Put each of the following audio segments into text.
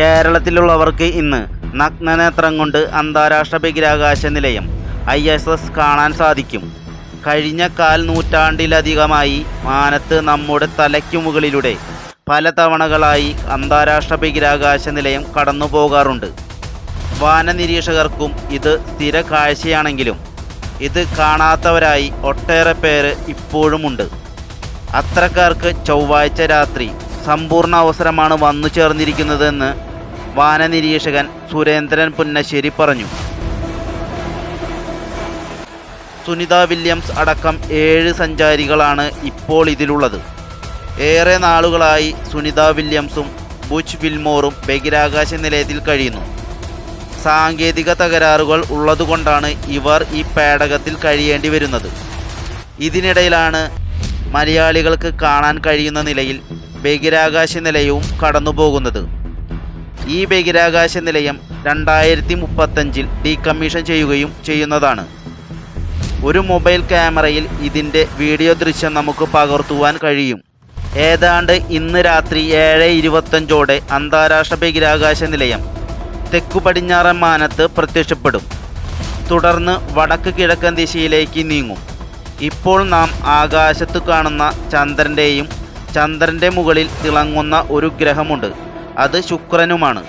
കേരളത്തിലുള്ളവർക്ക് ഇന്ന് നഗ്നനേത്രം കൊണ്ട് അന്താരാഷ്ട്ര ബഹിരാകാശ നിലയം ഐ എസ് എസ് കാണാൻ സാധിക്കും. കഴിഞ്ഞ കാൽ നൂറ്റാണ്ടിലധികമായി മാനത്ത് നമ്മുടെ തലയ്ക്കു മുകളിലൂടെ പല തവണകളായി അന്താരാഷ്ട്ര ബഹിരാകാശ നിലയം കടന്നു പോകാറുണ്ട്. വാനനിരീക്ഷകർക്കും ഇത് സ്ഥിര കാഴ്ചയാണെങ്കിലും ഇത് കാണാത്തവരായി ഒട്ടേറെ പേര് ഇപ്പോഴുമുണ്ട്. അത്രക്കാർക്ക് ചൊവ്വാഴ്ച രാത്രി സമ്പൂർണ അവസരമാണ് വന്നു ചേർന്നിരിക്കുന്നതെന്ന് വാനനിരീക്ഷകൻ സുരേന്ദ്രൻ പുന്നശ്ശേരി പറഞ്ഞു. സുനിത വില്യംസ് അടക്കം ഏഴ് സഞ്ചാരികളാണ് ഇപ്പോൾ ഇതിലുള്ളത്. ഏറെ നാളുകളായി സുനിത വില്യംസും ബുച്ച് വിൽമോറും ബഹിരാകാശ നിലയത്തിൽ കഴിയുന്നു. സാങ്കേതിക തകരാറുകൾ ഉള്ളതുകൊണ്ടാണ് ഇവർ ഈ പേടകത്തിൽ കഴിയേണ്ടി വരുന്നത്. ഇതിനിടയിലാണ് മലയാളികൾക്ക് കാണാൻ കഴിയുന്ന നിലയിൽ ബഹിരാകാശ നിലയവും കടന്നുപോകുന്നത്. ഈ ബഹിരാകാശ നിലയം രണ്ടായിരത്തി മുപ്പത്തഞ്ചിൽ ഡീകമ്മീഷൻ ചെയ്യുകയും ചെയ്യുന്നതാണ്. ഒരു മൊബൈൽ ക്യാമറയിൽ ഇതിന്റെ വീഡിയോ ദൃശ്യം നമുക്ക് പകർത്തുവാൻ കഴിയും. ഏതാണ്ട് ഇന്ന് രാത്രി ഏഴ് ഇരുപത്തഞ്ചോടെ അന്താരാഷ്ട്ര ബഹിരാകാശ നിലയം തെക്കു പടിഞ്ഞാറൻ മാനത്ത് പ്രത്യക്ഷപ്പെടും. തുടർന്ന് വടക്ക് കിഴക്കൻ ദിശയിലേക്ക് നീങ്ങും. ഇപ്പോൾ നാം ആകാശത്ത് കാണുന്ന ചന്ദ്രന്റെയും ചന്ദ്രന്റെ മുകളിൽ തിളങ്ങുന്ന ഒരു ഗ്രഹമുണ്ട്. അത് ശുക്രനുമാണ്.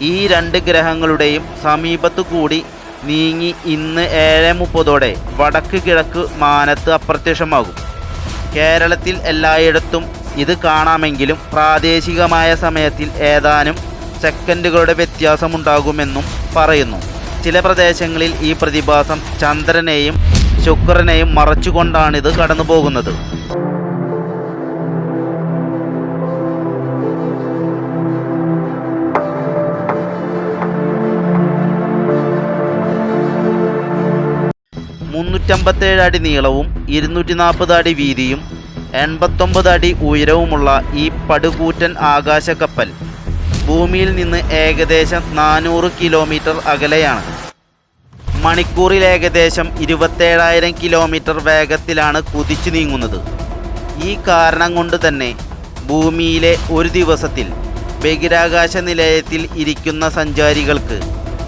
ഈ രണ്ട് ഗ്രഹങ്ങളുടെയും സമീപത്തു കൂടി നീങ്ങി ഇന്ന് ഏഴ് മുപ്പതോടെ വടക്ക് കിഴക്ക് മാനത്ത് അപ്രത്യക്ഷമാകും. കേരളത്തിൽ എല്ലായിടത്തും ഇത് കാണാമെങ്കിലും പ്രാദേശികമായ സമയത്തിൽ ഏതാനും സെക്കൻഡുകളുടെ വ്യത്യാസമുണ്ടാകുമെന്നും പറയുന്നു. ചില പ്രദേശങ്ങളിൽ ഈ പ്രതിഭാസം ചന്ദ്രനെയും ശുക്രനെയും മറച്ചുകൊണ്ടാണിത് കടന്നു പോകുന്നത് മുന്നൂറ്റമ്പത്തേഴ് അടി നീളവും ഇരുന്നൂറ്റി നാൽപ്പത് അടി വീതിയും എൺപത്തൊമ്പത് അടി ഉയരവുമുള്ള ഈ പടുകൂറ്റൻ ആകാശക്കപ്പൽ ഭൂമിയിൽ നിന്ന് ഏകദേശം നാനൂറ് കിലോമീറ്റർ അകലെയാണ്. മണിക്കൂറിൽ ഏകദേശം ഇരുപത്തേഴായിരം കിലോമീറ്റർ വേഗത്തിലാണ് കുതിച്ചു നീങ്ങുന്നത്. ഈ കാരണം കൊണ്ട് തന്നെ ഭൂമിയിലെ ഒരു ദിവസത്തിൽ ബഹിരാകാശ നിലയത്തിൽ ഇരിക്കുന്ന സഞ്ചാരികൾക്ക്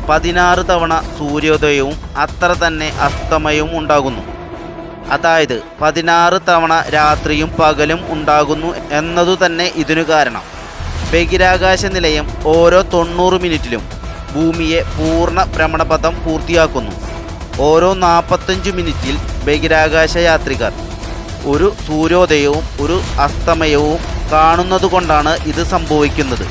പതിനാറ് തവണ സൂര്യോദയവും അത്ര തന്നെ അസ്തമയവും ഉണ്ടാകുന്നു. അതായത് പതിനാറ് തവണ രാത്രിയും പകലും ഉണ്ടാകുന്നു എന്നതു തന്നെ ഇതിനു കാരണം. ബഹിരാകാശ നിലയം ഓരോ തൊണ്ണൂറ് മിനിറ്റിലും ഭൂമിയെ പൂർണ ഭ്രമണപഥം പൂർത്തിയാക്കുന്നു. ഓരോ നാൽപ്പത്തഞ്ച് മിനിറ്റിൽ ബഹിരാകാശ യാത്രികർ ഒരു സൂര്യോദയവും ഒരു അസ്തമയവും കാണുന്നതുകൊണ്ടാണ് ഇത് സംഭവിക്കുന്നത്.